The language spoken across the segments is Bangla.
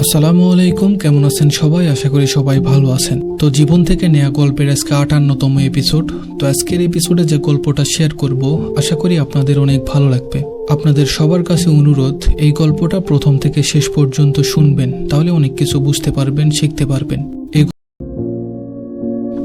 আসসালামু আলাইকুম, কেমন আছেন সবাই? আশা করি সবাই ভালো আছেন। তো জীবন থেকে নেয়া গল্পের আজকে আটান্নতম এপিসোড তো আজকের এপিসোডে যে গল্পটা শেয়ার করব, আশা করি আপনাদের অনেক ভালো লাগবে। আপনাদের সবার কাছে অনুরোধ, এই গল্পটা প্রথম থেকে শেষ পর্যন্ত শুনবেন, তাহলে অনেক কিছু বুঝতে পারবেন, শিখতে পারবেন।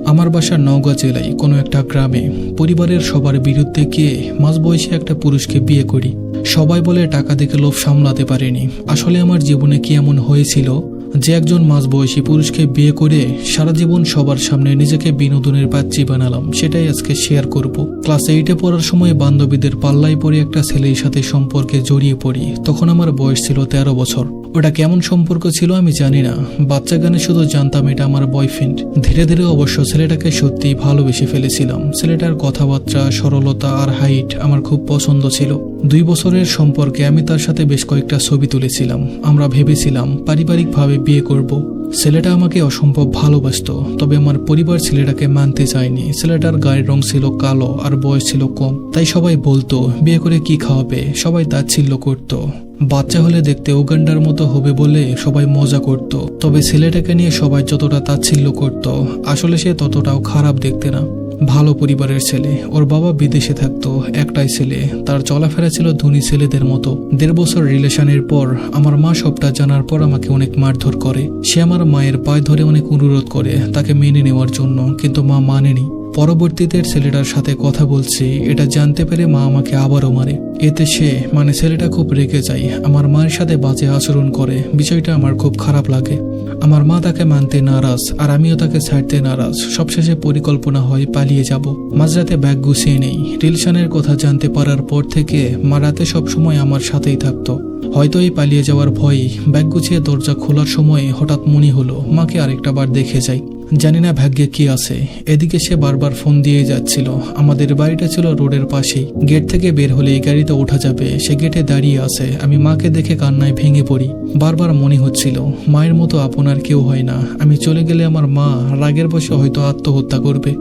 আমার বাসা নওগাঁ জেলায় কোনো একটা গ্রামে পরিবারের সবার বিরুদ্ধে গিয়ে মাঝবয়সী একটা পুরুষকে বিয়ে করি। সবাই বলে টাকা দেখে লোভ সামলাতে পারেনি। আসলে আমার জীবনে কি এমন হয়েছিল? যে একজন মাঝবয়সী পুরুষকে বিয়ে করে সারা জীবন সবার সামনে নিজেকে বিনোদনের পাচ্ছি বানালাম, সেটাই আজকে শেয়ার করব। ক্লাস এইটে পড়ার সময় বান্ধবীদের পাল্লায় পড়ে একটা ছেলের সাথে সম্পর্কে জড়িয়ে পড়ি। তখন আমার বয়স ছিল তেরো বছর। ওটা কেমন সম্পর্ক ছিল আমি জানি না। বাচ্চা গানে শুধু জানতাম এটা আমার বয়ফ্রেন্ড ধীরে ধীরে অবশ্য ছেলেটাকে সত্যিই ভালোবেসে ফেলেছিলাম। ছেলেটার কথাবার্তা, সরলতা আর হাইট আমার খুব পছন্দ ছিল। দুই বছরের সম্পর্কে আমি তার সাথে বেশ কয়েকটা ছবি তুলেছিলাম। আমরা ভেবেছিলাম পারিবারিকভাবে বিয়ে করব। ছেলেটা আমাকে অসম্ভব ভালোবাসতো, তবে আমার পরিবার ছেলেটাকে মানতে চায়নি। ছেলেটার গায়ের রং ছিল কালো আর বয়স ছিল কম। তাই সবাই বলতো, বিয়ে করে কি খাওয়াবে? সবাই তাচ্ছিল্য করত। বাচ্চা হলে দেখতে উগান্ডার মতো হবে বলে সবাই মজা করত। তবে ছেলেটাকে নিয়ে সবাই যতটা তাচ্ছিল্য করত, আসলে সে ততটাও খারাপ দেখতে না। ভালো পরিবারের ছেলে। ওর বাবা বিদেশে থাকতো, একটাই ছেলে। তার চলাফেরা ছিল ধনী ছেলেদের মতো। দেড় বছর রিলেশনের পর আমার মা সবটা জানার পর আমাকে অনেক মারধর করে। সে আমার মায়ের পায়ে ধরে অনেক অনুরোধ করে তাকে মেনে নেওয়ার জন্য, কিন্তু মা মানেনি। পরবর্তীতে ছেলেটার সাথে কথা বলছি, এটা জানতে পেরে মা আমাকে আবারও মারে। এতে সে মানে ছেলেটা খুব রেগে যায়, আমার মায়ের সাথে বাজে আচরণ করে, বিষয়টা আমার খুব খারাপ লাগে। আমার মা তাকে মানতে নারাজ, আর আমিও তাকে ছাড়তে নারাজ। সবশেষে পরিকল্পনা হয়, পালিয়ে যাব। মাঝরাতে ব্যাগ গুছিয়ে নেই। রিলশনের কথা জানতে পারার পর থেকে মা রাতে সবসময় আমার সাথেই থাকতো। হয়তো এই পালিয়ে যাওয়ার ভয়ে ব্যাগ গুছিয়ে দরজা খোলার সময় হঠাৎ মনে হলো, মাকে আরেকটা বার দেখে যাই। জানি না ভাগ্যে কি আছে। এদিকে সে বারবার ফোন দিয়ে যাচ্ছিল। আমাদের বাড়িটা ছিল রোডের পাশেই। গেট থেকে বের হলে এই গাড়িতে ওঠা যাবে। সে গেটে দাঁড়িয়ে আছে। আমি মাকে দেখে কান্নায় ভেঙে পড়ি। বারবার মনে হচ্ছিল, মায়ের মতো আপনার কেউ হয় না। আমি চলে গেলে আমার মা রাগের বসে হয়তো আত্মহত্যা করবে।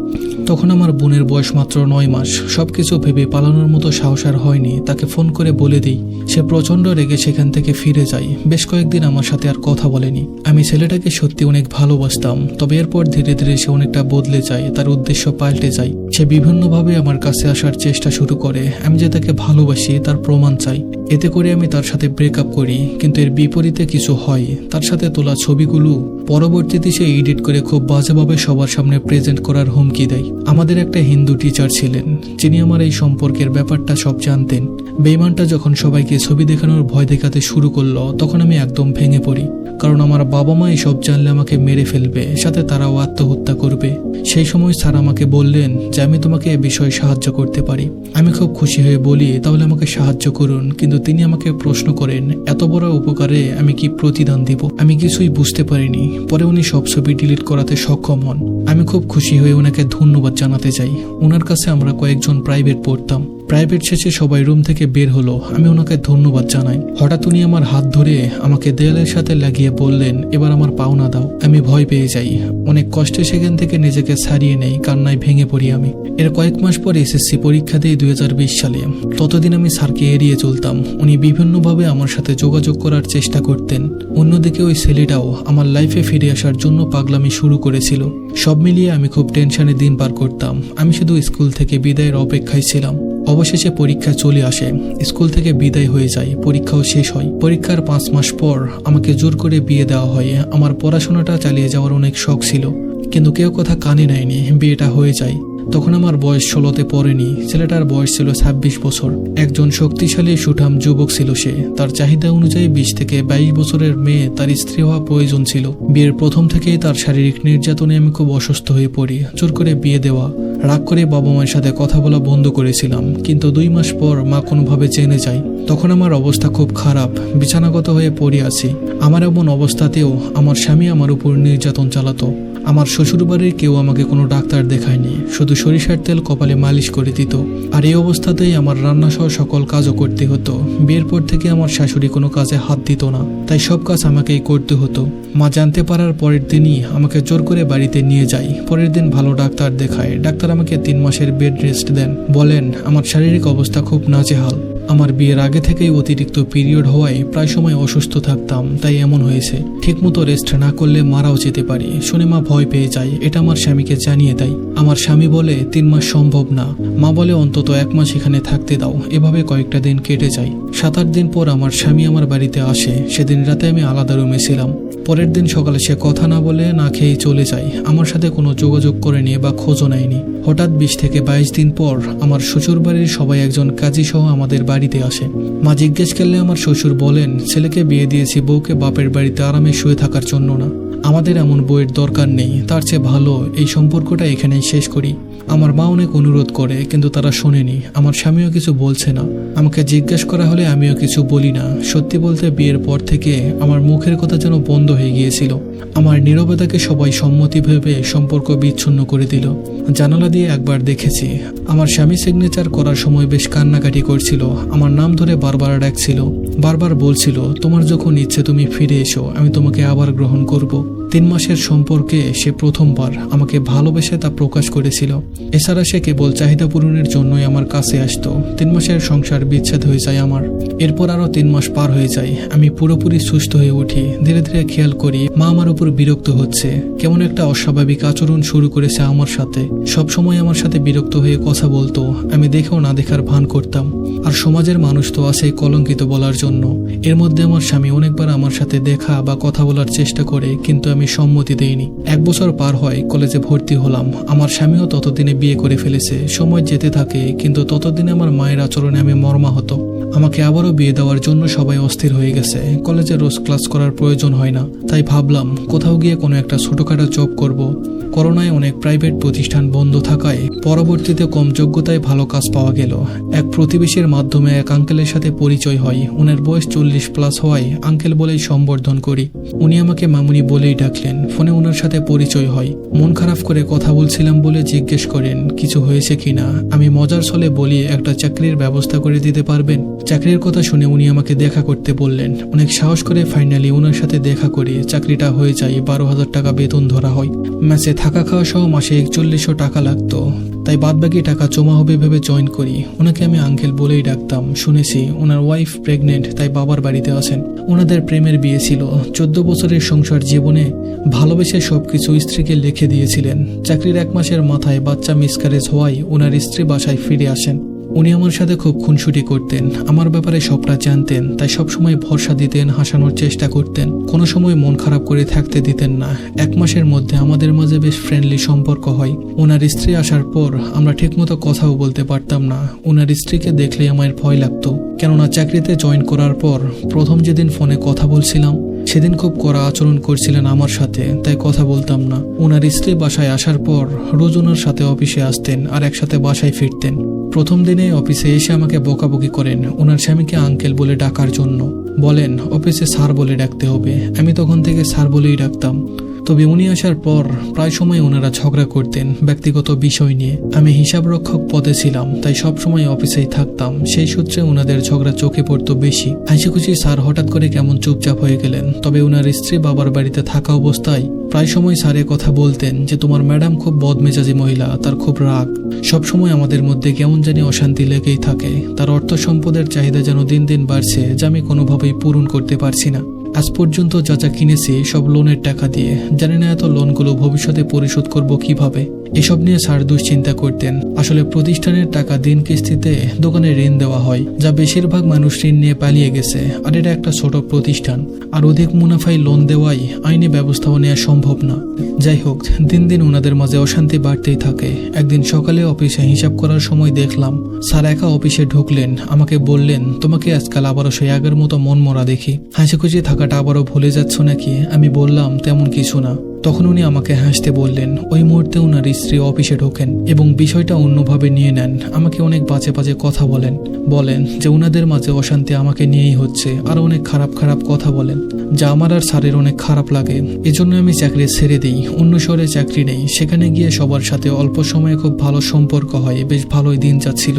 তখন আমার বোনের বয়স মাত্র নয় মাস। সবকিছু ভেবে পালানোর মতো সাহস আর হয়নি। তাকে ফোন করে বলে দিই, সে প্রচণ্ড রেগে সেখান থেকে ফিরে যায়। বেশ কয়েকদিন আমার সাথে আর কথা বলেনি। আমি ছেলেটাকে সত্যি অনেক ভালোবাসতাম। তবে এরপর ধীরে ধীরে সে অনেকটা বদলে যায়, তার উদ্দেশ্য পাল্টে যায়। সে বিভিন্নভাবে আমার কাছে আসার চেষ্টা শুরু করে। আমি যে তাকে ভালোবাসি, তার প্রমাণ চাই। এতে করে আমি তার সাথে ব্রেকআপ করি, কিন্তু এর বিপরীতে কিছু হয়। তার সাথে তোলা ছবিগুলো পরবর্তীতে সে এডিট করে খুব বাজেভাবে সবার সামনে প্রেজেন্ট করার হুমকি দেয়। আমাদের একটা হিন্দু টিচার ছিলেন, যিনি আমার এই সম্পর্কের ব্যাপারটা সব জানতেন। বেইমানটা যখন সবাইকে ছবি দেখানোর ভয় দেখাতে শুরু করল, তখন আমি একদম ভেঙে পড়ি। কারণ আমার বাবা মা সব জানলে আমাকে মেরে ফেলবে, সাথে তারাও আত্মহত্যা করবে। সেই সময় স্যার আমাকে বললেন যে আমি তোমাকে এ বিষয়ে সাহায্য করতে পারি। আমি খুব খুশি হয়ে বলি, তাহলে আমাকে সাহায্য করুন। কিন্তু তিনি আমাকে প্রশ্ন করেন, এত বড় উপকারে আমি কি প্রতিদান দিব? আমি কিছুই বুঝতে পারিনি। পরে উনি সব ছবি ডিলিট করাতে সক্ষম হন। আমি খুব খুশি হয়ে ওনাকে ধন্যবাদ জানাতে চাই। ওনার কাছে আমরা কয়েকজন প্রাইভেট পড়তাম। প্রাইভেট শেষে সবাই রুম থেকে বের হলো। আমি ওনাকে ধন্যবাদ জানাই। হঠাৎ উনি আমার হাত ধরে আমাকে দেয়ালের সাথে লাগিয়ে বললেন, এবার আমার পাওনা দাও, আমি ভয় পেয়ে যাই। অনেক কষ্টে সেখান থেকে নিজেকে ছাড়িয়ে নেই, কান্নায় ভেঙে পড়ি আমি। এর কয়েক মাস পর এসএসসি পরীক্ষা দিই দুই সালে। ততদিন আমি স্যারকে এড়িয়ে চলতাম। উনি বিভিন্নভাবে আমার সাথে যোগাযোগ করার চেষ্টা করতেন। অন্যদিকে ওই ছেলেটাও আমার লাইফে ফিরে আসার জন্য পাগলামি শুরু করেছিল। সব মিলিয়ে আমি খুব টেনশনে দিন পার করতাম। আমি শুধু স্কুল থেকে বিদায়ের অপেক্ষায় ছিলাম। অবশেষে পরীক্ষা চলে আসে। স্কুল থেকে বিদায় হয়ে যায়। পরীক্ষাও শেষ হয়। পরীক্ষার পাঁচ মাস পর আমাকে জোর করে বিয়ে দেওয়া হয়। আমার পড়াশোনাটা চালিয়ে যাওয়ার অনেক শখ ছিল। কিন্তু কেউ কথা কানে নেয়নি। বিয়েটা হয়ে যায়। তখন আমার বয়স ষোলোতে পড়েনি, ছেলেটার বয়স ছিল ছাব্বিশ বছর। একজন শক্তিশালী সুঠাম যুবক ছিল সে। তার চাহিদা অনুযায়ী বিশ থেকে বাইশ বছরের মেয়ে তার স্ত্রী হওয়া প্রয়োজন ছিল। বিয়ের প্রথম থেকেই তার শারীরিক নির্যাতনে আমি খুব অসুস্থ হয়ে পড়ি। জোর করে বিয়ে দেওয়া, রাগ করে বাবা মায়ের সাথে কথা বলা বন্ধ করেছিলাম। কিন্তু দুই মাস পর মা কোনোভাবে জেনে যায়। তখন আমার অবস্থা খুব খারাপ, বিছানাগত হয়ে পড়ে আছি। আমার এমন অবস্থাতেও আমার স্বামী আমার উপর নির্যাতন চালাতো। আমার শ্বশুরবাড়ির কেউ আমাকে কোনো ডাক্তার দেখায়নি, শুধু সরিষার তেল কপালে মালিশ করে দিত। আর এই অবস্থাতেই আমার রান্না সহ সকল কাজও করতে হতো। বিয়ের পর থেকে আমার শাশুড়ি কোনো কাজে হাত দিত না, তাই সব কাজ আমাকেই করতে হতো। মা জানতে পারার পরের দিনই আমাকে জোর করে বাড়িতে নিয়ে যায়। পরের দিন ভালো ডাক্তার দেখায়। ডাক্তার আমাকে তিন মাসের বেড রেস্ট দেন। বলেন, আমার শারীরিক অবস্থা খুব নাজেহাল। আমার বিয়ের আগে থেকেই অতিরিক্ত পিরিয়ড হওয়ায় প্রায় সময় অসুস্থ থাকতাম, তাই এমন হয়েছে। ঠিকমতো রেস্ট না করলে মারাও যেতে পারি। শুনে মা ভয় পেয়ে যায়। এটা আমার স্বামীকে জানিয়ে দেয়। আমার স্বামী বলে, তিন মাস সম্ভব না। মা বলে, অন্তত এক মাস এখানে থাকতে দাও। এভাবে কয়েকটা দিন কেটে যায়। সাত আট দিন পর আমার স্বামী আমার বাড়িতে আসে। সেদিন রাতে আমি আলাদা রুমে ছিলাম। পরের দিন সকালে সে কথা না বলে না খেয়ে চলে যায়। আমার সাথে কোনো যোগাযোগ করেনি বা খোঁজও নেয়নি। হঠাৎ বিশ থেকে বাইশ দিন পর আমার শ্বশুর বাড়ির সবাই একজন কাজী সহ আমাদের বাড়িতে আসে। মা জিজ্ঞেস করলে আমার শ্বশুর বলেন, ছেলেকে বিয়ে দিয়েছি, বউকে বাপের বাড়িতে আরামে শুয়ে থাকার জন্য না। আমাদের এমন বইয়ের দরকার নেই। তার চেয়ে ভালো এই সম্পর্কটা এখানেই শেষ করি। আমার মা অনেক অনুরোধ করে, কিন্তু তারা শোনেনি। আমার স্বামীও কিছু বলছে না। আমাকে জিজ্ঞেস করা হলে আমিও কিছু বলি না। সত্যি বলতে বিয়ের পর থেকে আমার মুখের কথা যেন বন্ধ হয়ে গিয়েছিল। আমার নীরবতাকে সবাই সম্মতি ভেবে সম্পর্ক বিচ্ছিন্ন করে দিল। জানালা দিয়ে একবার দেখেছি। আমার স্বামী সিগনেচার করার সময় বেশ কান্নাকাটি করছিল। আমার নাম ধরে বারবার ডাকছিল। বারবার বলছিল, তোমার যখন ইচ্ছে তুমি ফিরে এসো, আমি তোমাকে আবার গ্রহণ করব। তিন মাসের সম্পর্কে সে প্রথমবার আমাকে ভালোবেসে তা প্রকাশ করেছিল। এছাড়া সে কেবল চাহিদা পূরণের জন্যই আমার কাছে আসতো। তিন মাসের সংসার বিচ্ছেদ হয়ে যায় আমার। এরপর আরও তিন মাস পার হয়ে যায়। আমি পুরোপুরি সুস্থ হয়ে উঠি। ধীরে ধীরে খেয়াল করি, মা আমার উপর বিরক্ত হচ্ছে। কেমন একটা অস্বাভাবিক আচরণ শুরু করেছে আমার সাথে। সব সময় আমার সাথে বিরক্ত হয়ে কথা বলতো। আমি দেখেও না দেখার ভান করতাম। আর সমাজের মানুষ তো আছে কলঙ্কিত বলার জন্য। এর মধ্যে আমার স্বামী অনেকবার আমার সাথে দেখা বা কথা বলার চেষ্টা করে, কিন্তু আমি সম্মতি দেইনি। এক বছর পার হয় কলেজে ভর্তি হলাম। আমার স্বামীও ততদিনে বিয়ে করে ফেলেছে। সময় যেতে থাকে, কিন্তু ততদিনে আমার মায়ের আচরণে আমি মর্মাহত। আমাকে আবারও বিয়ে দেওয়ার জন্য সবাই অস্থির হয়ে গেছে। কলেজে রোজ ক্লাস করার প্রয়োজন হয় না। তাই ভাবলাম, কোথাও গিয়ে কোনো একটা ছোটোখাটো জব করব। করোনায় অনেক প্রাইভেট প্রতিষ্ঠান বন্ধ থাকায় পরবর্তীতে কম যোগ্যতায় ভালো কাজ পাওয়া গেল। এক প্রতিবেশীর মাধ্যমে এক আঙ্কেলের সাথে পরিচয় হয়। উনার বয়স চল্লিশ প্লাস হওয়ায় আঙ্কেল বলেই সম্বর্ধন করি। উনি আমাকে মামুনি বলেই ডাকলেন। ফোনে ওনার সাথে পরিচয় হয়। মন খারাপ করে কথা বলছিলাম বলে জিজ্ঞেস করেন, কিছু হয়েছে কিনা? আমি মজার ছলে বলি, একটা চাকরির ব্যবস্থা করে দিতে পারবেন? চাকরির কথা শুনে উনি আমাকে দেখা করতে বললেন। অনেক সাহস করে ফাইনালি ওনার সাথে দেখা করে। চাকরিটা হয়ে যায়, বারো হাজার টাকা বেতন ধরা হয়। ম্যাচে থাকা খাওয়া সহ মাসে একচল্লিশশো টাকা লাগতো। তাই বাদবাকি টাকা জমা হবে ভেবে জয়েন করি। ওনাকে আমি আঙ্কেল বলেই ডাকতাম। শুনেছি ওনার ওয়াইফ প্রেগনেন্ট তাই বাবার বাড়িতে আছেন। ওনাদের প্রেমের বিয়ে ছিল। চোদ্দ বছরের সংসার জীবনে ভালোবেসে সবকিছু স্ত্রীকে লিখে দিয়েছিলেন। চাকরির এক মাসের মাথায় বাচ্চা মিসকারেজ হওয়ায় ওনার স্ত্রী বাসায় ফিরে আসেন। উনি আমার সাথে খুব খুনসুটি করতেন, আমার ব্যাপারে সবটা জানতেন, তাই সবসময় ভরসা দিতেন, হাসানোর চেষ্টা করতেন। কোনো সময় মন খারাপ করে থাকতে দিতেন না। এক মাসের মধ্যে আমাদের মাঝে বেশ ফ্রেন্ডলি সম্পর্ক হয়। ওনার স্ত্রী আসার পর আমরা ঠিকমতো কথাও বলতে পারতাম না। ওনার স্ত্রীকে দেখলে আমার ভয় লাগতো। কেননা চাকরিতে জয়েন করার পর প্রথম যেদিন ফোনে কথা বলছিলাম, সেদিন খুব কড়া আচরণ করছিলেন আমার সাথে, তাই কথা বলতাম না। ওনার স্ত্রী বাসায় আসার পর রোজ ওনার সাথে অফিসে আসতেন আর একসাথে বাসায় ফিরতেন। প্রথম দিনে অফিসে এসে আমাকে বকাবকি করেন। ওনার স্বামীকে আঙ্কেল বলে ডাকার জন্য। বলেন, অফিসে স্যার বলে ডাকতে হবে। আমি তখন থেকে স্যার বলেই ডাকতাম। তবে উনি আসার পর প্রায় সময় ওনারা ঝগড়া করতেন ব্যক্তিগত বিষয় নিয়ে। আমি হিসাব রক্ষক পদে ছিলাম, তাই সব সময় অফিসেই থাকতাম। সেই সূত্রে ওনাদের ঝগড়া চোখে পড়তো বেশি। হাসিখুশি স্যার হঠাৎ করে কেমন চুপচাপ হয়ে গেলেন। তবে ওনার স্ত্রী বাবার বাড়িতে থাকা অবস্থায় প্রায় সময় স্যারে কথা বলতেন যে, তোমার ম্যাডাম খুব বদমেজাজি মহিলা, তার খুব রাগ। সব সময় আমাদের মধ্যে কেমন জানি অশান্তি লেগেই থাকে। তার অর্থ সম্পদের চাহিদা যেন দিন দিন বাড়ছে, যা আমি কোনোভাবেই পূরণ করতে পারছি না। আজ পর্যন্ত যা যা কিনেছি সব লোনের টাকা দিয়ে। জানি না এত লোনগুলো ভবিষ্যতে পরিশোধ করব কীভাবে। এসব নিয়ে স্যার দুশ্চিন্তা করতেন। আসলে প্রতিষ্ঠানের টাকা দিন কিস্তিতে দোকানে ঋণ দেওয়া হয়, যা বেশিরভাগ মানুষ ঋণ নিয়ে পালিয়ে গেছে, আর এটা একটা ছোট প্রতিষ্ঠান। আর অধিক মুনাফায় লোন দেওয়াই আইনি ব্যবস্থাও নেওয়া সম্ভব না। যাই হোক, দিন দিন ওনাদের মাঝে অশান্তি বাড়তেই থাকে। একদিন সকালে অফিসে হিসাব করার সময় দেখলাম, স্যার একা অফিসে ঢুকলেন, আমাকে বললেন, তোমাকে আজকাল আবারও সেই আগের মতো মন মরা দেখি। হাসি খুশি থাকাটা আবারও ভুলে যাচ্ছ নাকি? আমি বললাম, তেমন কিছু না। তখন উনি আমাকে হাসতে বললেন, ওই মুহূর্তে ওনার স্ত্রী অফিসে ঢোকেন এবং বিষয়টা অন্যভাবে নিয়ে নেন। আমাকে অনেক বাজে বাজে কথা বলেন। বলেন যে ওনাদের মাঝে অশান্তি আমাকে নিয়েই হচ্ছে, আর অনেক খারাপ খারাপ কথা বলেন। যা আমার আর স্যারের অনেক খারাপ লাগে। এজন্য আমি চাকরি ছেড়ে দিই, অন্য শহরে চাকরি নেই। সেখানে গিয়ে সবার সাথে অল্প সময়ে খুব ভালো সম্পর্ক হয়, বেশ ভালোই দিন যাচ্ছিল।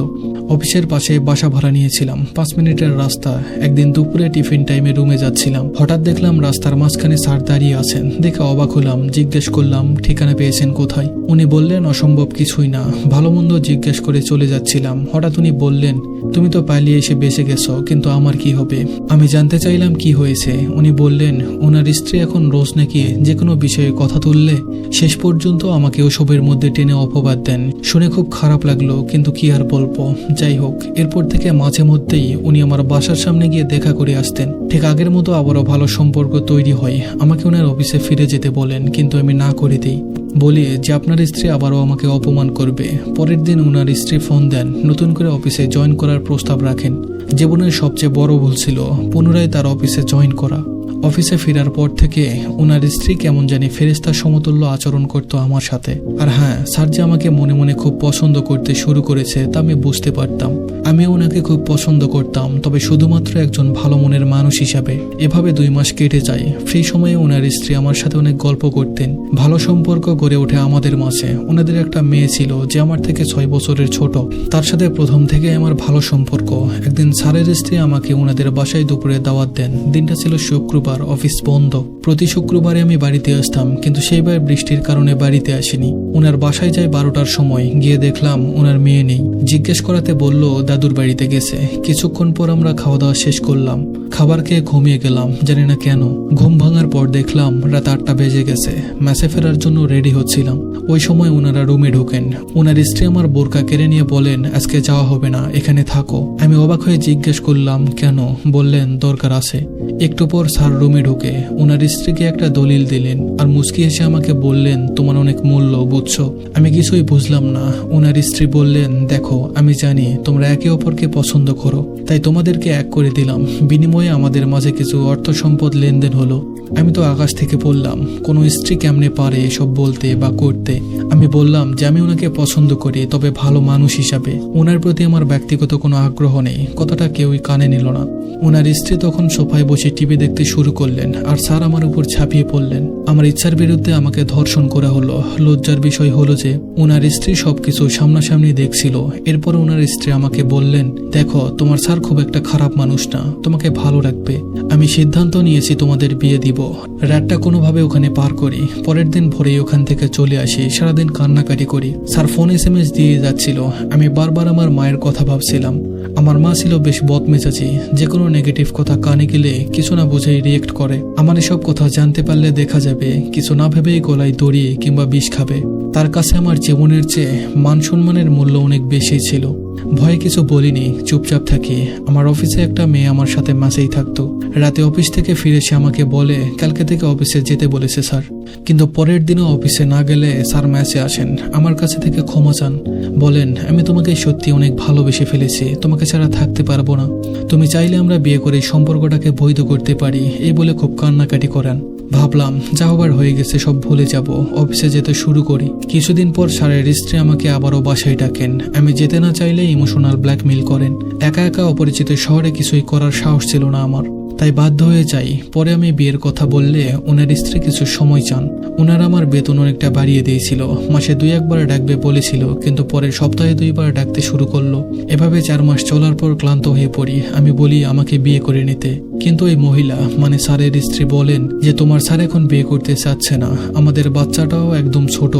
অফিসের পাশে বাসা ভাড়া নিয়েছিলাম, পাঁচ মিনিটের রাস্তা। একদিন দুপুরে টিফিন টাইমে রুমে যাচ্ছিলাম। হঠাৎ দেখলাম রাস্তার মাঝখানে স্যার দাঁড়িয়ে আছেন। দেখে অবাক হলাম। গেলাম জিজ্ঞেস করলাম, ঠিকানা পেয়েছেন কোথায়? উনি বললেন, অসম্ভব কিছুই না। ভালো মন্দ জিজ্ঞেস করে চলে যাচ্ছিলাম। হঠাৎ উনি বললেন, তুমি তো পালিয়ে এসে বেঁচে গেছো, কিন্তু আমার কি হবে? আমি জানতে চাইলাম, কি হয়েছে? উনি বললেন, ওনার স্ত্রী এখন রোজ নাকি যে কোনো বিষয়ে কথা তুললে, শেষ পর্যন্ত আমাকে ওসবের মধ্যে টেনে অপবাদ দেন। শুনে খুব খারাপ লাগল, কিন্তু কি আর বলব? যাই হোক, এরপর থেকে মাঝে মধ্যেই উনি আমার বাসার সামনে গিয়ে দেখা করে আসতেন। ঠিক আগের মতো আবারও ভালো সম্পর্ক তৈরি হয়। আমাকে ওনার অফিসে ফিরে যেতে বলেন কিন্তু আমি না করে দিই। বলি যে আপনার স্ত্রী আবারও আমাকে অপমান করবে। পরের দিন ওনার স্ত্রী ফোন দেন, নতুন করে অফিসে জয়েন করার প্রস্তাব রাখেন। জীবনের সবচেয়ে বড় ভুল ছিল পুনরায় তার অফিসে জয়েন করা। অফিসে ফেরার পর থেকে ওনার স্ত্রী কেমন জানি ফেরেস্তার সমতুল্য আচরণ করতো আমার সাথে। আর হ্যাঁ স্যার যে আমাকে মনে মনে খুব পছন্দ করতে শুরু করেছে তা আমি বুঝতে পারতাম। আমি ওনাকে খুব পছন্দ করতাম, তবে শুধুমাত্র একজন ভালো মনের মানুষ হিসাবে। এভাবে দুই মাস কেটে যায়। ফ্রি সময়ে ওনার স্ত্রী আমার সাথে অনেক গল্প করতেন। ভালো সম্পর্ক গড়ে ওঠে আমাদের মাঝে। ওনাদের একটা মেয়ে ছিল যে আমার থেকে ছয় বছরের ছোট। তার সাথে প্রথম থেকে আমার ভালো সম্পর্ক। একদিন স্যারের স্ত্রী আমাকে ওনাদের বাসায় দুপুরে দাওয়াত দেন। দিনটা ছিল শুক্রবার। অফিস বন্ধ। প্রতি শুক্রবারে আমি বাড়িতে আসতাম, কিন্তু সেইবার বৃষ্টির কারণে বাড়িতে আসিনি। ওনার বাসায় যাই বারোটার সময়, গিয়ে দেখলাম ওনার মেয়ে নেই। জিজ্ঞেস করাতে বলল, দাদুর বাড়িতে গেছে। কিছুক্ষণ পর আমরা খাওয়া দাওয়া শেষ করলাম। খাবার খেয়ে ঘুমিয়ে গেলাম, জানি না কেন। ঘুম ভাঙার পর দেখলাম রাত আটটা বেজে গেছে। ম্যাসে ফেরার জন্য রেডি হচ্ছিলাম। ওই সময় ওনারা রুমে ঢোকেন। ওনার স্ত্রী আমার বোরকা কেড়ে নিয়ে বলেন, আজকে যাওয়া হবে না, এখানে থাকো। আমি অবাক হয়ে জিজ্ঞেস করলাম, কেন? বললেন, দরকার আছে। একটু পর স্যার রুমে ঢুকে ওনার স্ত্রীকে একটা দলিল দিলেন আর মুচকি এসে আমাকে বললেন, তোমার অনেক মূল্য, বুঝছ? আমি কিছুই বুঝলাম না। ওনার স্ত্রী বললেন, দেখো, আমি জানি তোমরা একে অপরকে পছন্দ করো, তাই তোমাদেরকে এক করে দিলাম। বিনিময়ে আমাদের মাঝে কিছু অর্থ সম্পদ লেনদেন হলো। আমি তো আকাশ থেকে বললাম কোনো স্ত্রী কেমনে পারে এসব বলতে বা করতে? আমি বললাম যে, আমি ওনাকে পছন্দ করি, তবে ভালো মানুষ হিসাবে। ওনার প্রতি আমার ব্যক্তিগত কোনো আগ্রহ নেই। কথাটা কেউই কানে নিল না। ওনার স্ত্রী তখন সোফায় বসে টিভি দেখতে শুরু করলেন আর স্যার আমার উপর ঝাঁপিয়ে পড়লেন। আমার ইচ্ছার বিরুদ্ধে আমাকে ধর্ষণ করা হলো। লজ্জার বিষয় হলো যে ওনার স্ত্রী সবকিছু সামনাসামনি দেখছিল। এরপর ওনার স্ত্রী আমাকে বললেন, দেখো, তোমার স্যার খুব একটা খারাপ মানুষ না। তোমাকে ভালো রাখবে। আমি সিদ্ধান্ত নিয়েছি তোমাদের বিয়ে দিব। রাতটা কোনোভাবে ওখানে পার করি। পরের দিন ভোরেই ওখান থেকে চলে আসি। সারাদিন কান্নাকাটি করি। Sir phone S M S দিয়ে যাচ্ছিল। আমি বারবার আমার মায়ের কথা ভাবছিলাম। আমার মা ছিল বেশ বদমেজাজি, যে কোনো নেগেটিভ কথা কানে গেলে কিছু না বুঝেই রিয়েক্ট করে। আমার এসব কথা জানতে পারলে দেখা যাবে, কিছু না ভেবেই গলায় দড়ি কিংবা বিষ খাবে। তার কাছে আমার জীবনের চেয়ে মান সম্মানের মূল্য অনেক বেশি ছিল। ভয়ে কিছু বলিনি, চুপচাপ থাকি। আমার অফিসে একটা মেয়ে আমার সাথে মাসেই থাকতো। রাতে অফিস থেকে ফিরে সে আমাকে বলে, কালকে থেকে অফিসে যেতে বলেছে স্যার। কিন্তু পরের দিনও অফিসে না গেলে স্যার ম্যাচে আসেন। আমার কাছে থেকে ক্ষমা চান। বলেন, আমি তোমাকে সত্যি অনেক ভালোবেসে ফেলেছি। তোমাকে ছাড়া থাকতে পারব না। তুমি চাইলে আমরা বিয়ে করে সম্পর্কটাকে বৈধ করতে পারি। এই বলে খুব কান্নাকাটি করেন। ভাবলাম যা হবার হয়ে গেছে, সব ভুলে যাব। অফিসে যেতে শুরু করি। কিছুদিন পর স্যারের স্ত্রী আমাকে আবারও বাসায় ডাকেন। আমি যেতে না চাইলে ইমোশনাল ব্ল্যাকমেল করেন। একা একা অপরিচিত শহরে কিছুই করার সাহস ছিল না আমার। তাই বাধ্য হয়ে যাই। পরে আমি বিয়ের কথা বললে ওনার স্ত্রী কিছু সময় চান। ওনার আমার বেতন অনেকটা বাড়িয়ে দিয়েছিল। মাসে দুই একবার ডাকবে বলেছিল, কিন্তু পরে সপ্তাহে দুইবার ডাকতে শুরু করল। এভাবে চার মাস চলার পর ক্লান্ত হয়ে পড়ি। আমি বলি, আমাকে বিয়ে করে নিতে। কিন্তু এই মহিলা মানে স্যারের স্ত্রী বলেন যে, তোমার স্যার এখন বিয়ে করতে চাচ্ছে না। আমাদের বাচ্চাটাও একদম ছোট।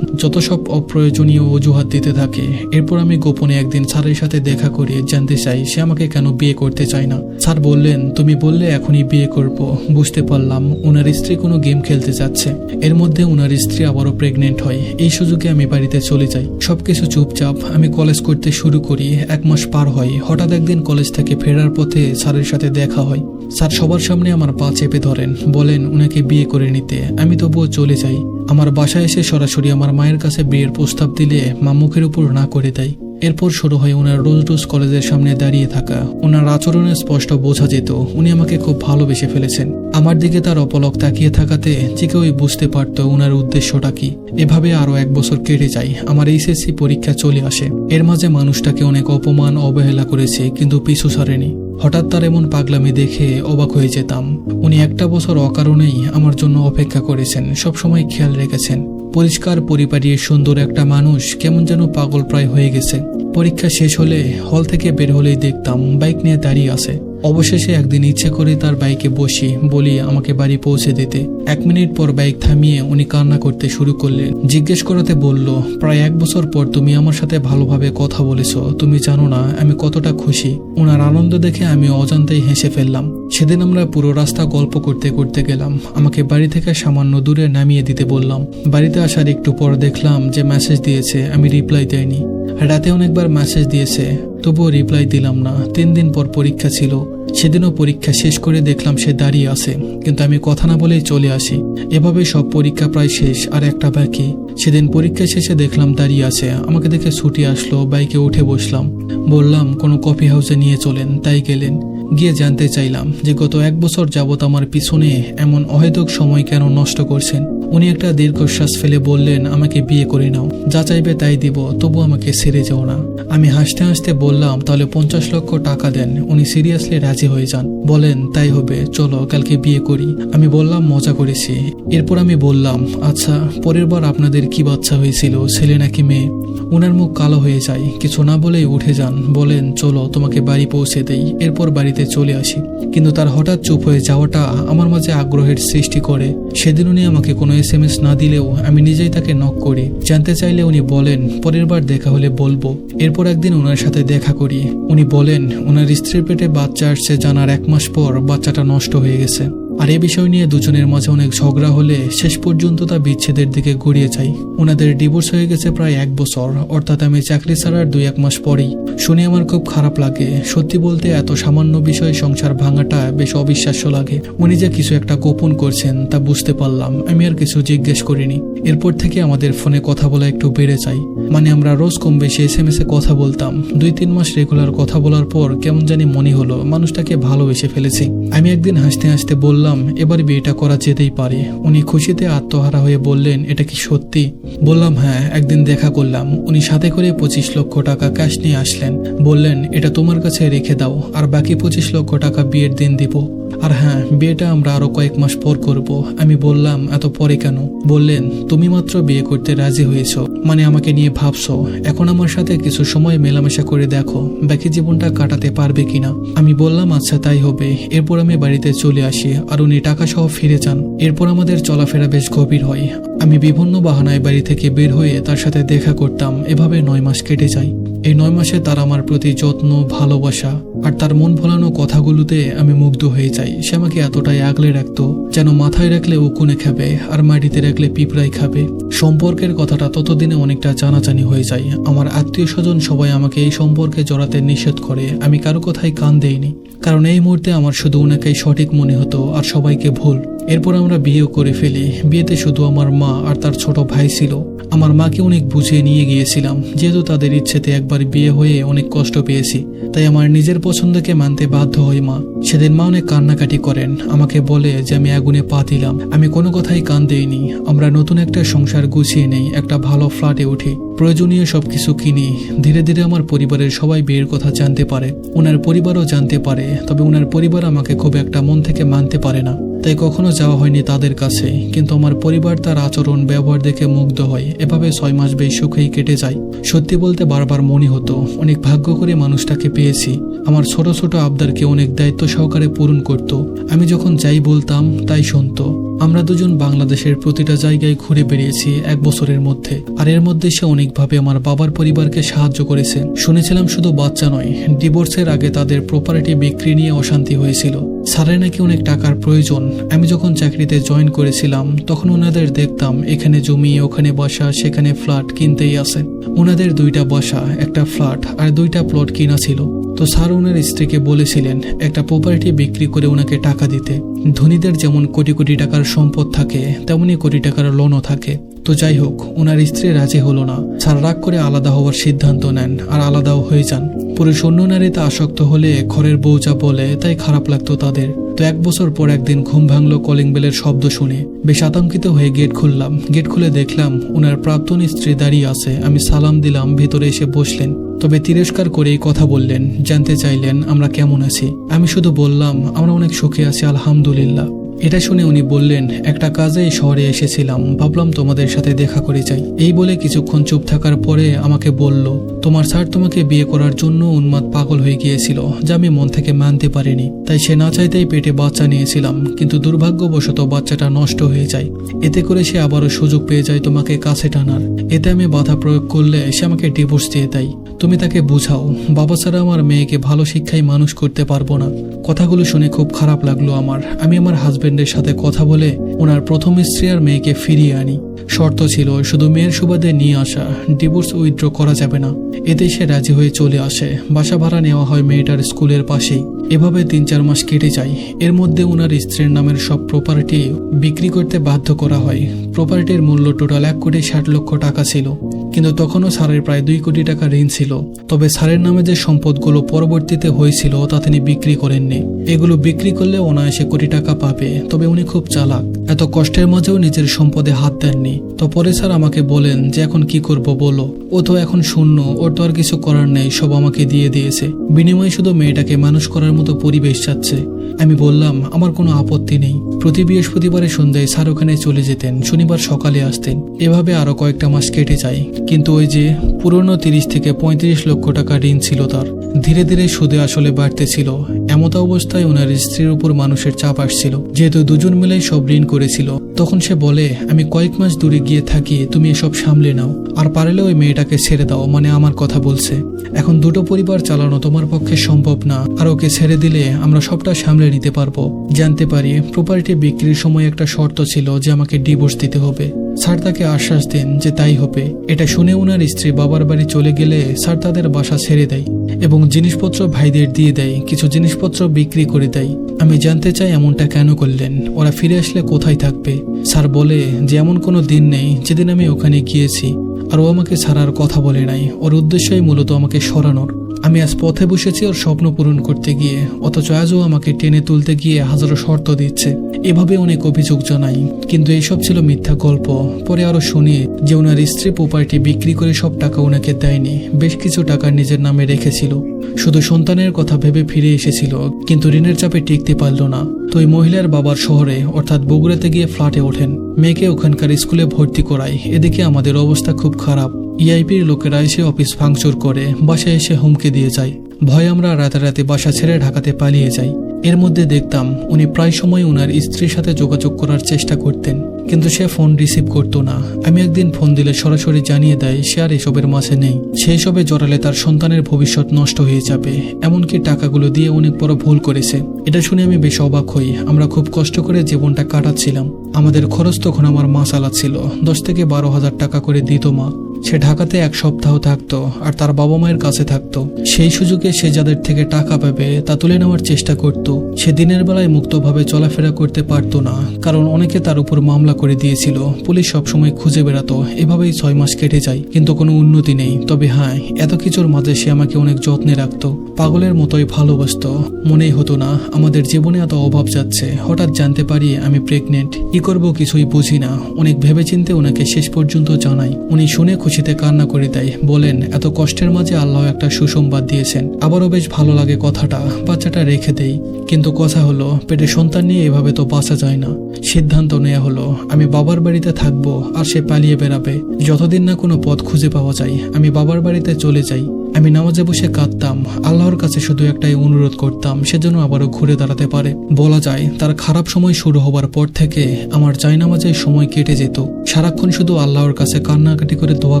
যত সব অপ্রয়োজনীয় অজুহাত দিতে থাকে, এরপর আমি গোপনে একদিন স্যারের সাথে দেখা করে জানতে চাই, সে আমাকে কেন বিয়ে করতে চায় না? স্যার বললেন, তুমি বললে এখনই বিয়ে করব। বুঝতে পারলাম ওনার স্ত্রী কোনো গেম খেলতে যাচ্ছে। এর মধ্যে ওনার স্ত্রী আবারও প্রেগনেন্ট হয়। এই সুযোগে আমি বাড়িতে চলে যাই। সবকিছু চুপচাপ। আমি কলেজ করতে শুরু করি। এক মাস পার হয়। হঠাৎ একদিন কলেজ থেকে ফেরার পথে স্যারের সাথে দেখা হয়। স্যার সবার সামনে আমার পা চেপে ধরেন। বলেন, উনাকে বিয়ে করে নিতে। আমি তবুও চলে যাই। আমার বাসায় এসে সরাসরি আমার মায়ের কাছে বিয়ের প্রস্তাব দিলে মা মুখের উপর না করে দেয়। এরপর শুরু হয় ওনার রোজ রোজ কলেজের সামনে দাঁড়িয়ে থাকা। ওনার আচরণে স্পষ্ট বোঝা যেত, উনি আমাকে খুব ভালোবেসে ফেলেছেন। আমার দিকে তার অপলক তাকিয়ে থাকাতে যে কেউই বুঝতে পারতো ওনার উদ্দেশ্যটা কি। এভাবে আরও এক বছর কেটে যায়, আমার এইচএসসি পরীক্ষা চলে আসে। এর মাঝে মানুষটাকে অনেক অপমান, অবহেলা করেছে, কিন্তু পিছু ছাড়েনি। হঠাৎ তার এমন পাগলামি দেখে অবাক হয়ে যেতাম। উনি একটা বছর অকারণেই আমার জন্য অপেক্ষা করেছেন, সবসময় খেয়াল রেখেছেন। পরিষ্কার পরিপাটি সুন্দর একটা মানুষ কেমন যেন পাগল প্রায় হয়ে গেছে। পরীক্ষা শেষ হলে হল থেকে বের হলেই দেখতাম বাইক নিয়ে দাঁড়িয়ে আছে। অবশেষে একদিন ইচ্ছে করে তার বাইকে বসি, বলি, আমাকে বাড়ি পৌঁছে দিতে। এক মিনিট পর বাইক থামিয়ে উনি কান্না করতে শুরু করলেন। জিজ্ঞেস করাতে বলল, প্রায় এক বছর পর তুমি আমার সাথে ভালোভাবে কথা বলেছ, তুমি জানো না, আমি কতটা খুশি। ওনার আনন্দ দেখে আমি অজান্তেই হেসে ফেললাম। সেদিন আমরা পুরো রাস্তা গল্প করতে করতে গেলাম। আমাকে বাড়ি থেকে সামান্য দূরে নামিয়ে দিতে বললাম। বাড়িতে আসার একটু পর দেখলাম যে মেসেজ দিয়েছে, আমি রিপ্লাই দেয়নি রাতে অনেকবার মেসেজ দিয়েছে তবুও রিপ্লাই দিলাম না। তিন দিন পর পরীক্ষা ছিল। সেদিনও পরীক্ষা শেষ করে দেখলাম সে দাঁড়িয়ে আছে। কিন্তু আমি কথা না বলেই চলে আসি। এভাবে সব পরীক্ষা প্রায় শেষ, আর একটা বাকি। সেদিন পরীক্ষা শেষে দেখলাম দাঁড়িয়ে আছে। আমাকে দেখে ছুটি আসলো, বাইকে উঠে বসলাম। বললাম, কোনো কফি হাউসে নিয়ে চলেন। তাই গেলেন। গিয়ে জানতে চাইলাম যে গত এক বছর যাবত আমার পিছনে এমন অহেতুক সময় কেন নষ্ট করছেন। উনি একটা দীর্ঘশ্বাস ফেলে বললেন, আমাকে বিয়ে করে নাও। যা চাইবে তাই দিব, তবু আমাকে ছেড়ে যাও না। আমি হাসতে হাসতে বললাম, তাহলে পঞ্চাশ লক্ষ টাকা দেন। উনি সিরিয়াসলি রাজি হয়ে যান। বলেন, তাই হবে, চলো কালকে বিয়ে করি। আমি বললাম, মজা করেছি। এরপর আমি বললাম আচ্ছা পরের বার আপনাদের কি বাচ্চা হয়েছিল, ছেলে নাকি মেয়ে? উনার মুখ কালো হয়ে যায়, কিছু না বলেই উঠে যান। বলেন, চলো, তোমাকে বাড়ি পৌঁছে দেই। এরপর বাড়িতে চলে আসি। কিন্তু তার হঠাৎ চুপ হয়ে যাওয়াটা আমার মাঝে আগ্রহের সৃষ্টি করে। সেদিন উনি আমাকে কোনো এস এম এস না দিলেও আমি নিজেই তাকে নক করি। জানতে চাইলে উনি বলেন, পরের বার দেখা হলে বলব। এরপর একদিন ওনার সাথে দেখা করি। উনি বলেন ওনার স্ত্রীর পেটে বাচ্চা আসছে জানার এক মাস পর বাচ্চাটা নষ্ট হয়ে গেছে। আর এ বিষয় নিয়ে দুজনের মাঝে অনেক ঝগড়া হলে শেষ পর্যন্ত তা বিচ্ছেদের দিকে গড়িয়ে যায়। ওনাদের ডিভোর্স হয়ে গেছে প্রায় এক বছর, অর্থাৎ আমি চাকরি ছাড়ার দুই এক মাস পরেই। শুনে আমার খুব খারাপ লাগে। সত্যি বলতে এত সামান্য বিষয়ে সংসার ভাঙাটা বেশ অবিশ্বাস্য লাগে। উনি যে কিছু একটা গোপন করছেন, তা বুঝতে পারলাম। আমি আর কিছু জিজ্ঞেস করিনি। এরপর থেকে আমাদের ফোনে কথা বলা একটু বেড়ে যায়। মানে আমরা রোজ কম বেশি এস এম এস এ কথা বলতাম। দুই তিন মাস রেগুলার কথা বলার পর কেমন জানি মনে হলো, মানুষটাকে ভালোবেসে ফেলেছি। আমি একদিন হাসতে হাসতে বললাম এবার বিয়েটা করা যেতেই পারে। উনি খুশিতে আত্মহারা হয়ে বললেন, এটা কি সত্যি? বললাম হ্যাঁ একদিন দেখা করলাম। উনি সাথে করে পঁচিশ লক্ষ টাকা ক্যাশ নিয়ে আসলেন। বললেন, এটা তোমার কাছে রেখে দাও, আর বাকি পঁচিশ লক্ষ টাকা বিয়ের দিন দিব। আর হ্যাঁ বিয়েটা আমরা আরও কয়েক মাস পর করব। আমি বললাম, এত পরে কেন? বললেন, তুমি মাত্র বিয়ে করতে রাজি হয়েছো মানে আমাকে নিয়ে ভাবছ। এখন আমার সাথে কিছু সময় মেলামেশা করে দেখো, বাকি জীবনটা কাটাতে পারবে কিনা? আমি বললাম আচ্ছা তাই হবে। এরপর আমি বাড়িতে চলে আসি। আর উনি টাকা সহ ফিরে যান। এরপর আমাদের চলাফেরা বেশ গভীর হয়। আমি বিভিন্ন বাহানায় বাড়ি থেকে বের হয়ে তার সাথে দেখা করতাম। এভাবে নয় মাস কেটে যায়। এই নয় মাসে তার আমার প্রতি যত্ন, ভালোবাসা আর তার মন ভোলানো কথাগুলোতে আমি মুগ্ধ হয়ে যাই। সে আমাকে এতটাই আগলে রাখত যেন মাথায় রাখলে ও উকুনে খাবে আর মাটিতে রাখলে পিঁপড়াই খাবে। সম্পর্কের কথাটা ততদিনে অনেকটা জানাজানি হয়ে যায়। আমার আত্মীয় স্বজন সবাই আমাকে এই সম্পর্কে জড়াতে নিষেধ করে। আমি কারও কথাই কান দেইনি। কারণ এই মুহূর্তে আমার শুধু ওনাকেই সঠিক মনে হতো আর সবাইকে ভুল। এরপর আমরা বিয়েও করে ফেলি। বিয়েতে শুধু আমার মা আর তার ছোট ভাই ছিল। আমার মাকে অনেক বুঝিয়ে নিয়ে গিয়েছিলাম। যেহেতু তাদের ইচ্ছেতে একবার বিয়ে হয়ে অনেক কষ্ট পেয়েছি, তাই আমার নিজের পছন্দকে মানতে বাধ্য হই মা। সেদিন মা অনেক কান্নাকাটি করেন। আমাকে বলে যে আমি আগুনে পা দিলাম। আমি কোনো কথাই কান দেইনি। আমরা নতুন একটা সংসার গুছিয়ে নেই, একটা ভালো ফ্ল্যাটে উঠি। প্রয়োজনীয় সব কিছু কিনি। ধীরে ধীরে আমার পরিবারের সবাই বিয়ের কথা জানতে পারে। ওনার পরিবারও জানতে পারে, তবে ওনার পরিবার আমাকে খুব একটা মন থেকে মানতে পারে না। তাই কখনো যাওয়া হয়নি তাদের কাছে, কিন্তু আমার পরিবার তার আচরণ, ব্যবহার দেখে মুগ্ধ হয়। এভাবে ছয় মাস বেশ সুখেই কেটে যায়। সত্যি বলতে বারবার মনে হতো, অনেক ভাগ্য করে মানুষটাকে পেয়েছি। আমার ছোট ছোট আবদারকে অনেক দায়িত্ব সহকারে পূরণ করত। আমি যখন যাই বলতাম, তাই শুনতো। আমরা দুজন বাংলাদেশের প্রতিটা জায়গায় ঘুরে বেরিয়েছি এক বছরের মধ্যে। আর এর মধ্যে সে অনেকভাবে আমার বাবার পরিবারকে সাহায্য করেছে। শুনেছিলাম শুধু বাচ্চা নয়, ডিভোর্সের আগে তাদের প্রপার্টি বিক্রি নিয়ে অশান্তি হয়েছিল। স্যারের নাকি অনেক টাকার প্রয়োজন। আমি যখন চাকরিতে জয়েন করেছিলাম, তখন ওনাদের দেখতাম এখানে জমি, ওখানে বাসা, সেখানে ফ্ল্যাট কিনতেই আছে ওনাদের দুইটা বাসা, একটা ফ্ল্যাট আর দুইটা প্লট কিনা ছিল। তো স্যার ওনার স্ত্রীকে বলেছিলেন, একটা প্রপার্টি বিক্রি করে ওনাকে টাকা দিতে। ধনীদের যেমন কোটি কোটি টাকার সম্পদ থাকে, তেমনি কোটি টাকার লোনও থাকে। তো যাই হোক ওনার স্ত্রী রাজি হলো না। স্যার রাগ করে আলাদা হওয়ার সিদ্ধান্ত নেন আর আলাদাও হয়ে যান। পুরুষ অন্য নারীতে আসক্ত হলে ঘরের বউ যা বলে, তাই খারাপ লাগতো তাদের। তো এক বছর পর একদিন ঘুম ভাঙলো কলিং বেলের শব্দ শুনে। বেশ আতঙ্কিত হয়ে গেট খুললাম। গেট খুলে দেখলাম ওনার প্রাক্তন স্ত্রী দাঁড়িয়ে আছে। আমি সালাম দিলাম, ভেতরে এসে বসলেন। তবে তিরস্কার করেই কথা বললেন, জানতে চাইলেন আমরা কেমন আছি। আমি শুধু বললাম, আমরা অনেক সুখে আছি, আলহামদুলিল্লাহ। এটা শুনে উনি বললেন, একটা কাজে শহরে এসেছিলাম, ভাবলাম তোমাদের সাথে দেখা করে যাই। এই বলে কিছুক্ষণ চুপ থাকার পরে আমাকে বলল, তোমার স্যার তোমাকে বিয়ে করার জন্য উন্মাদ পাগল হয়ে গিয়েছিল, যা আমি মন থেকে মানতে পারিনি। তাই সে না চাইতেই পেটে বাচ্চা নিয়েছিলাম, কিন্তু দুর্ভাগ্যবশত বাচ্চাটা নষ্ট হয়ে যায়। এতে করে সে আবারও সুযোগ পেয়ে যায় তোমাকে কাছে টানার। এতে আমি বাধা প্রয়োগ করলে সে আমাকে ডিভোর্স দিয়ে দেয়। তুমি তাকে বুঝাও, বাবা ছাড়া আমার মেয়েকে ভালো শিক্ষায় মানুষ করতে পারব না। কথাগুলো শুনে খুব খারাপ লাগল আমার। আমি আমার হাজবেন্ডের সাথে কথা বলে ওনার প্রথম স্ত্রী আর মেয়েকে ফিরিয়ে আনি। শর্ত ছিল শুধু মেয়ের সুবাদে নিয়ে আসা। ডিভোর্স উইথড্র করা যাবে না। এতে সে রাজি হয়ে চলে আসে। বাসা ভাড়া নেওয়া হয় মেয়েটার স্কুলের পাশেই। এভাবে তিন চার মাস কেটে যায়। এর মধ্যে ওনার স্ত্রীর নামের সব প্রপার্টি বিক্রি করতে বাধ্য করা হয়। প্রপার্টির মূল্য টোটাল এক কোটি ষাট লক্ষ টাকা ছিল। কিন্তু তখনও স্যারের প্রায় দুই কোটি টাকা ঋণ ছিল। তবে স্যারের নামে যে সম্পদগুলো পরবর্তীতে হয়েছিল তা তিনি বিক্রি করেননি। এগুলো বিক্রি করলে অনায়াসে কোটি টাকা পাবে। তবে উনি খুব চালাক। এত কষ্টের মাঝেও নিজের সম্পদে হাত দেননি। তো পরে স্যার আমাকে বলেন যে এখন কি করব বলো। ও তো এখন শূন্য, ওর তো আর কিছু করার নেই, সব আমাকে দিয়ে দিয়েছে। বিনিময়ে শুধু মেয়েটাকে মানুষ করার মতো পরিবেশ চাচ্ছে। আমি বললাম, আমার কোনো আপত্তি নেই। প্রতি বৃহস্পতিবারে সন্ধ্যায় স্যার ওখানে চলে যেতেন, শনিবার সকালে আসতেন। এভাবে আরও কয়েকটা মাস কেটে যায়। কিন্তু ওই যে পুরনো তিরিশ থেকে পঁয়ত্রিশ লক্ষ টাকা ঋণ ছিল তার। ধীরে ধীরে সুদে আসলে বাড়তেছিল এমত অবস্থায় ওনার স্ত্রীর উপর মানুষের চাপ আসছিল। যেহেতু দুজন মিলে সব ঋণ করেছিল, তখন সে বলে, আমি কয়েক মাস দূরে গিয়ে থাকি, তুমি এসব সামলে নাও। আর পারলে ওই মেয়েটাকে ছেড়ে দাও মানে আমার কথা বলছে। এখন দুটো পরিবার চালানো তোমার পক্ষে সম্ভব না। আর ওকে ছেড়ে দিলে আমরা সবটা সামলে নিতে পারব। জানতে পারি প্রপার্টি বিক্রির সময় একটা শর্ত ছিল যে আমাকে ডিভোর্স দিতে হবে। স্যার তাকে আশ্বাস দেন যে তাই হবে। এটা শুনে ওনার স্ত্রী বাবার বাড়ি চলে গেলে স্যার তাদের বাসা ছেড়ে দেয় এবং জিনিসপত্র ভাইদের দিয়ে দেয়, কিছু জিনিসপত্র বিক্রি করে দেয়। আমি জানতে চাই এমনটা কেন করলেন? ওরা ফিরে আসলে কোথায় থাকবে? স্যার বলে, যে এমন কোনো দিন নেই, যেদিন আমি ওখানে গিয়েছি। আর ও আমাকে ছাড়ার কথা বলে নাই। ওর উদ্দেশ্যই মূলত আমাকে সরানোর। আমি আজ পথে বসেছি ওর স্বপ্ন পূরণ করতে গিয়ে, অথচ আজও আমাকে টেনে তুলতে গিয়ে হাজারো শর্ত দিচ্ছে। এভাবে অনেক অভিযোগ জানাই, কিন্তু এইসব ছিল মিথ্যা গল্প। পরে আরও শুনি যে ওনার স্ত্রী প্রপার্টি বিক্রি করে সব টাকা ওনাকে দেয়নি, বেশ কিছু টাকা নিজের নামে রেখেছিল। শুধু সন্তানের কথা ভেবে ফিরে এসেছিল, কিন্তু ঋণের চাপে টিকতে পারল না। তো ওই মহিলার বাবার শহরে, অর্থাৎ বগুড়াতে গিয়ে ফ্ল্যাটে ওঠেন। মেয়েকে ওখানকার স্কুলে ভর্তি করায়, এদিকে আমাদের অবস্থা খুব খারাপ। ইআইপির লোকেরা এসে অফিস ভাঙচুর করে, বাসায় এসে হুমকি দিয়ে যায়। ভয় আমরা রাতারাতি বাসা ছেড়ে ঢাকাতে পালিয়ে যাই। এর মধ্যে দেখতাম, উনি প্রায় সময় ওনার স্ত্রীর সাথে যোগাযোগ করার চেষ্টা করতেন, কিন্তু সে ফোন রিসিভ করতো না। আমি একদিন ফোন দিলে সরাসরি জানিয়ে দেয়, সে আর এসবের মাঝে নেই। সেই সবে জড়ালে তার সন্তানের ভবিষ্যৎ নষ্ট হয়ে যাবে। এমনকি টাকাগুলো দিয়ে অনেক বড় ভুল করেছে। এটা শুনে আমি বেশ অবাক হই। আমরা খুব কষ্ট করে জীবনটা কাটাচ্ছিলাম। আমাদের খরচ তখন আমার মা চালাচ্ছিল দশ থেকে বারো হাজার টাকা করে দিত মা। সে ঢাকাতে এক সপ্তাহ থাকতো আর তার বাবা মায়ের কাছে থাকতো। সেই সুযোগে সে যাদের থেকে টাকা পাবে তা তুলে নেওয়ার চেষ্টা করত। সে দিনের বেলায় মুক্তভাবে চলাফেরা করতে পারতো না, কারণ অনেকে তার উপর মামলা করে দিয়েছিল। পুলিশ সবসময় খুঁজে বেড়াতো, এভাবেই ছয় মাস কেটে যায়, কিন্তু কোনো উন্নতি নেই। তবে হ্যাঁ এত কিছুর মাঝে সে আমাকে অনেক যত্নে রাখতো, পাগলের মতোই ভালোবাসতো। মনেই হতো না, আমাদের জীবনে এত অভাব যাচ্ছে, হঠাৎ জানতে পারি আমি প্রেগনেন্ট কি করব কিছুই বুঝি না, অনেক ভেবেচিন্তে ওনাকে শেষ পর্যন্ত জানাই। উনি শুনে খুশিতে কান্না করে দেয় বলেন, এত কষ্টের মাঝে আল্লাহ একটা সুসংবাদ দিয়েছেন। আবারও বেশ ভালো লাগে কথাটা, বাচ্চাটা রেখে দেই। কিন্তু কথা হলো, পেটে সন্তান নিয়ে এভাবে তো বাঁচা যায় না। সিদ্ধান্ত নেওয়া হলো, আমি বাবার বাড়িতে থাকব আর সে পালিয়ে বেড়াবে। যতদিন না কোনো পথ খুঁজে পাওয়া যায়, আমি বাবার বাড়িতে চলে যাই। আমি নামাজে বসে কাঁদতাম, আল্লাহর কাছে শুধু একটাই অনুরোধ করতাম, সে যেন আবারও ঘুরে দাঁড়াতে পারে। বলা যায়, তার খারাপ সময় শুরু হবার পর থেকে আমার জায়নামাজে সময় কেটে যেত। সারাক্ষণ শুধু আল্লাহর কাছে কান্নাকাটি করে দোয়া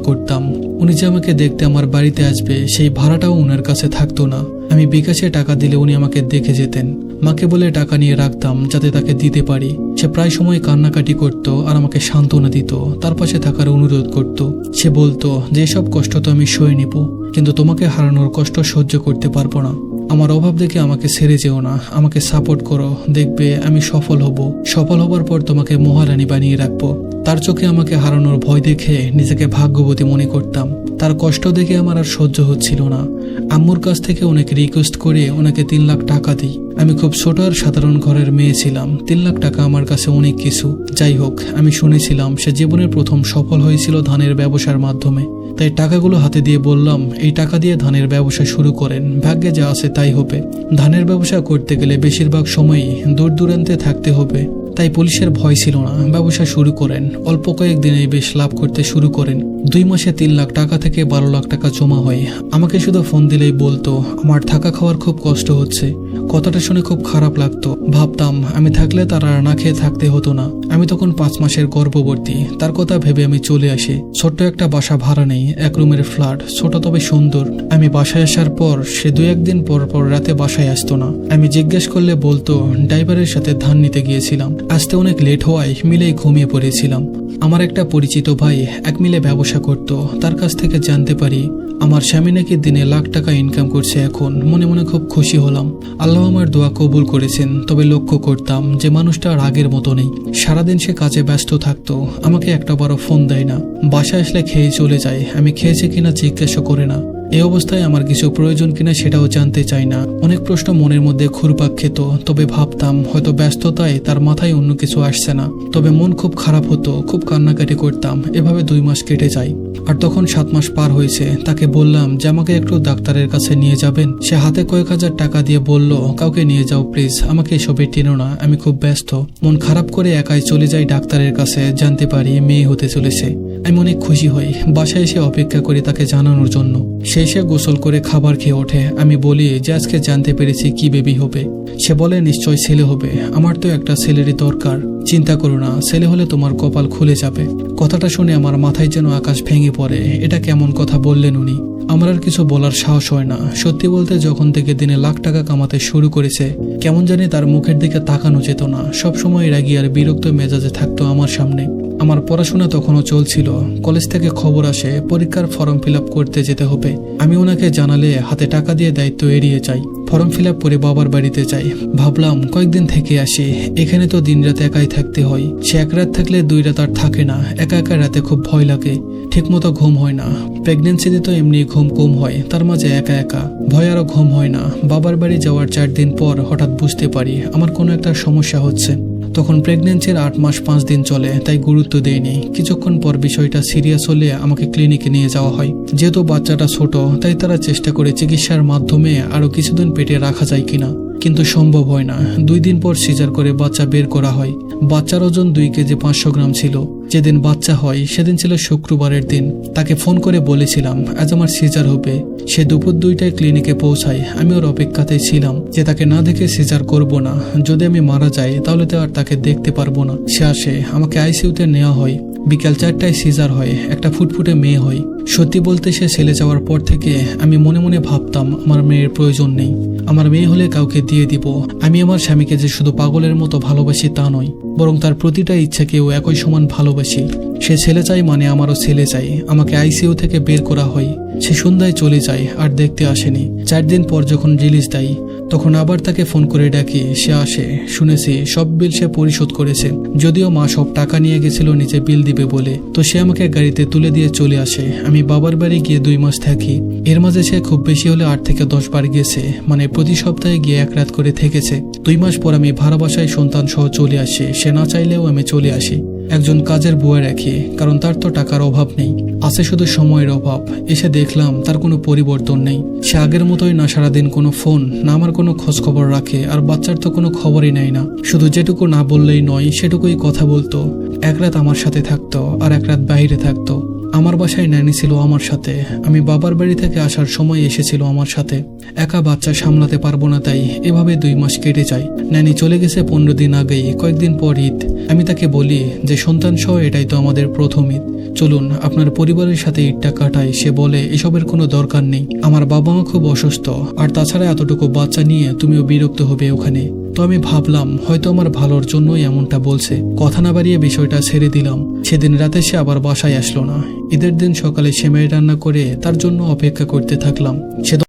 করতাম। উনি যে আমাকে দেখতে আমার বাড়িতে আসবে, সেই ভাড়াটাও উনার কাছে থাকতো না। আমি বিকাশে টাকা দিলে উনি আমাকে দেখে যেতেন। মাকে বলে টাকা নিয়ে রাখতাম যাতে তাকে দিতে পারি। সে প্রায় সময় কান্নাকাটি করত আর আমাকে সান্ত্বনা দিত। তার পাশে থাকার অনুরোধ করত। সে বলতো, যে সব কষ্ট তো আমি সয়ে নিব, কিন্তু তোমাকে হারানোর কষ্ট সহ্য করতে পারব না। আমার অভাব দেখে আমাকে ছেড়ে যেও না। আমাকে সাপোর্ট করো। দেখবে আমি সফল হব। সফল হবার পর তোমাকে মহারানী বানিয়ে রাখব। তার চোখে আমাকে হারানোর ভয় দেখে নিজেকে ভাগ্যবতী মনে করতাম। তার কষ্ট দেখে আমার আর সহ্য হচ্ছিল না। আম্মুর কাছ থেকে অনেক রিকোয়েস্ট করে ওনাকে তিন লাখ টাকা দিই। আমি খুব ছোট আর সাধারণ ঘরের মেয়ে ছিলাম। তিন লাখ টাকা আমার কাছে অনেক কিছু। যাই হোক, আমি শুনেছিলাম সে জীবনের প্রথম সফল হয়েছিল ধানের ব্যবসার মাধ্যমে। তাই টাকাগুলো হাতে দিয়ে বললাম, এই টাকা দিয়ে ধানের ব্যবসা শুরু করেন, ভাগ্যে যা আছে তাই হবে। ধানের ব্যবসা করতে গেলে বেশিরভাগ সময়ই দূর দূরান্তে থাকতে হবে। তাই পুলিশের ভয় ছিল না, ব্যবসা শুরু করেন। অল্প কয়েক দিনে বেশ লাভ করতে শুরু করেন। দুই মাসে তিন লাখ টাকা থেকে বারো লাখ টাকা জমা হয়। আমাকে শুধু ফোন দিলেই বলতো, আমার থাকা খাওয়ার খুব কষ্ট হচ্ছে। কথাটা শুনে খুব খারাপ লাগতো। ভাবতাম, আমি থাকলে তার না খেয়ে থাকতে হতো না। আমি তখন পাঁচ মাসের গর্ভবতী, তার কথা ভেবে আমি চলে আসি। ছোট্ট একটা বাসা ভাড়া নেই, এক রুমের ফ্ল্যাট, ছোট তবে সুন্দর। আমি বাসায় আসার পর, সে দু একদিন পর পর রাতে বাসায় আসতো না। আমি জিজ্ঞেস করলে বলতো, ড্রাইভারের সাথে ধান নিতে গিয়েছিলাম। আসতে অনেক লেট হওয়ায় মিলেই ঘুমিয়ে পড়েছিলাম। আমার একটা পরিচিত ভাই এক মিলে ব্যবসা করত। তার কাছ থেকে জানতে পারি, আমার স্বামী নাকি দিনে লাখ টাকা ইনকাম করছে এখন। মনে মনে খুব খুশি হলাম। আল্লাহ আমার দোয়া কবুল করেছেন, তবে লক্ষ্য করতাম যে মানুষটা আর আগের মতো নেই। সারাদিন সে কাজে ব্যস্ত থাকতো, আমাকে একটা বড় ফোন দেয় না। বাসায় আসলে খেয়ে চলে যায়, আমি খেয়েছি কিনা জিজ্ঞাসা করে না। এই অবস্থায় আমার কিছু প্রয়োজন কিনা সেটাও জানতে চাই না। অনেক প্রশ্ন মনের মধ্যে ঘুরপাক খেত, তবে ভাবতাম হয়তো ব্যস্ততায় তার মাথায় অন্য কিছু আসছে না। তবে মন খুব খারাপ হতো, খুব কান্নাকাটি করতাম, এভাবে দুই মাস কেটে যায়। আর তখন সাত মাস পার হয়েছে, তাকে বললাম, যে আমাকে একটু ডাক্তারের কাছে নিয়ে যাবেন? সে হাতে কয়েক হাজার টাকা দিয়ে বলল, কাউকে নিয়ে যাও, প্লিজ, আমাকে এসবে টেনো না, আমি খুব ব্যস্ত। মন খারাপ করে একাই চলে যাই ডাক্তারের কাছে, জানতে পারি মেয়ে হতে চলেছে। আমি অনেক খুশি হই। বাসায় এসে অপেক্ষা করি তাকে জানানোর জন্য। এসে গোসল করে খাবার খেয়ে ওঠে। আমি বলি, যে আজকে জানতে পেরেছি কি বেবি হবে? সে বলে নিশ্চয় ছেলে হবে। আমার তো একটা ছেলেরই দরকার। চিন্তা করো না, ছেলে হলে তোমার কপাল খুলে যাবে। কথাটা শুনে আমার মাথায় যেন আকাশ ভেঙে পড়ে। এটা কেমন কথা বললেন উনি। আমার আর কিছু বলার সাহস হয় না। সত্যি বলতে যখন থেকে দিনে লাখ টাকা কামাতে শুরু করেছে, কেমন জানি তার মুখের দিকে তাকানো যেত না। সবসময় রাগি আর বিরক্ত মেজাজে থাকতো আমার সামনে। আমার পড়াশোনা তখনও চলছিল। কলেজ থেকে খবর আসে, পরীক্ষার ফর্ম ফিল করতে যেতে হবে। আমি ওনাকে জানালে হাতে টাকা দিয়ে দায়িত্ব এড়িয়ে যাই। ফর্ম ফিল করে বাবার বাড়িতে যাই। ভাবলাম, কয়েকদিন থেকে আসি। এখানে তো দিন রাত একাই থাকতে হয়। সে এক রাত থাকলে দুই রাত আর থাকে না। একা একা রাতে খুব ভয় লাগে। ঠিকমতো ঘুম হয় না। প্রেগনেন্সিতে তো এমনি ঘুম কম হয়। তার মাঝে একা একা। ভয় আরও ঘুম হয় না। বাবার বাড়ি যাওয়ার চার দিন পর হঠাৎ বুঝতে পারি, আমার কোনো একটা সমস্যা হচ্ছে। তখন প্রেগনেন্সির আট মাস পাঁচ দিন চলে, তাই গুরুত্ব দেয়নি। কিছুক্ষণ পর বিষয়টা সিরিয়াস হলে আমাকে ক্লিনিকে নিয়ে যাওয়া হয়। যেহেতু বাচ্চাটা ছোট, তাই তারা চেষ্টা করে চিকিৎসার মাধ্যমে আরও কিছুদিন পেটে রাখা যায় কিনা। কিন্তু সম্ভব হয় না। দুই দিন পর সিজার করে বাচ্চা বের করা হয়। বাচ্চার ওজন দুই কেজি পাঁচশো গ্রাম ছিল। যেদিন বাচ্চা হয়, সেদিন ছিল শুক্রবারের দিন। তাকে ফোন করে বলেছিলাম, আজ আমার সিজার হবে। সে দুপুর দুইটায় ক্লিনিকে পৌঁছায়। আমি ওর অপেক্ষাতেই ছিলাম। যে তাকে না দেখে সিজার করব না। যদি আমি মারা যাই, তাহলে তো আর তাকে দেখতে পারব না। সে আসে, আমাকে আইসিইউতে নেওয়া হয়। বিকাল চারটায় সিজার হয়, একটা ফুটফুটে মেয়ে হয়। সত্যি বলতে সে ছেলে যাওয়ার পর থেকে আমি মনে মনে ভাবতাম, আমার মেয়ের প্রয়োজন নেই। আমার মেয়ে হলে কাউকে দিয়ে দিব। আমি আমার স্বামীকে যে শুধু পাগলের মতো ভালোবাসি তা নয়, বরং তার প্রতিটা ইচ্ছাকেও একই সমান ভালোবাসি। সে ছেলে চাই মানে আমারও ছেলে চাই। আমাকে আইসিইউ থেকে বের করা হয়। সে সন্ধ্যায় চলে যায় আর দেখতে আসেনি। চার দিন পর যখন রিলিজ দেয়, তখন আবার তাকে ফোন করে ডাকি। সে আসে, শুনেছি সব বিল সে পরিশোধ করেছে। যদিও মা সব টাকা নিয়ে গেছিল নিচে বিল দিবে বলে। তো সে আমাকে গাড়িতে তুলে দিয়ে চলে আসে। আমি বাবার বাড়ি গিয়ে দুই মাস থাকি। এর মাঝে সে খুব বেশি হলে আট থেকে দশ বার গেছে। মানে প্রতি সপ্তাহে গিয়ে এক রাত করে থেকেছে। দুই মাস পর আমি ভাড়া বাসায় সন্তান সহ চলে আসি। সে না চাইলেও আমি চলে আসি। একজন কাজের বয়ে রাখি কারণ তার তো টাকার অভাব নেই। আছে শুধু সময়ের অভাব। এসে দেখলাম তার কোনো পরিবর্তন নেই। সে আগের মতোই না সারাদিন কোনো ফোন, না আমার কোনো খোঁজ খবর রাখে, আর বাচ্চার তো কোনো খবরই নেয় না। শুধু যেটুকু না বললেই নয়, সেটুকুই কথা বলতো। এক রাত আমার সাথে থাকতো, আর এক রাত বাইরে থাকতো। আমার বাসায় ন্যানি ছিল আমার সাথে। আমি বাবার বাড়ি থেকে আসার সময় এসেছিল আমার সাথে। একা বাচ্চা সামলাতে পারব না তাই এভাবে দুই মাস কেটে যায়। ন্যানি চলে গেছে পনেরো দিন আগেই, কয়েকদিন পর ঈদ। আমি তাকে বলি যে, সন্তান সহ, এটাই তো আমাদের প্রথম ঈদ। চলুন, আপনার পরিবারের সাথে ঈদটা কাটাই। সে বলে, এসবের কোনো দরকার নেই। আমার বাবা মা খুব অসুস্থ। আর তাছাড়া এতটুকু বাচ্চা নিয়ে তুমিও বিরক্ত হবে ওখানে। তো আমি ভাবলাম, হয়তো আমার ভালোর জন্যই এমনটা বলছে। কথা না বাড়িয়ে বিষয়টা ছেড়ে দিলাম। সেদিন রাতে সে আবার বাসায় আসলো না। ঈদের দিন সকালে সেমাই রান্না করে তার জন্য অপেক্ষা করতে থাকলাম। সে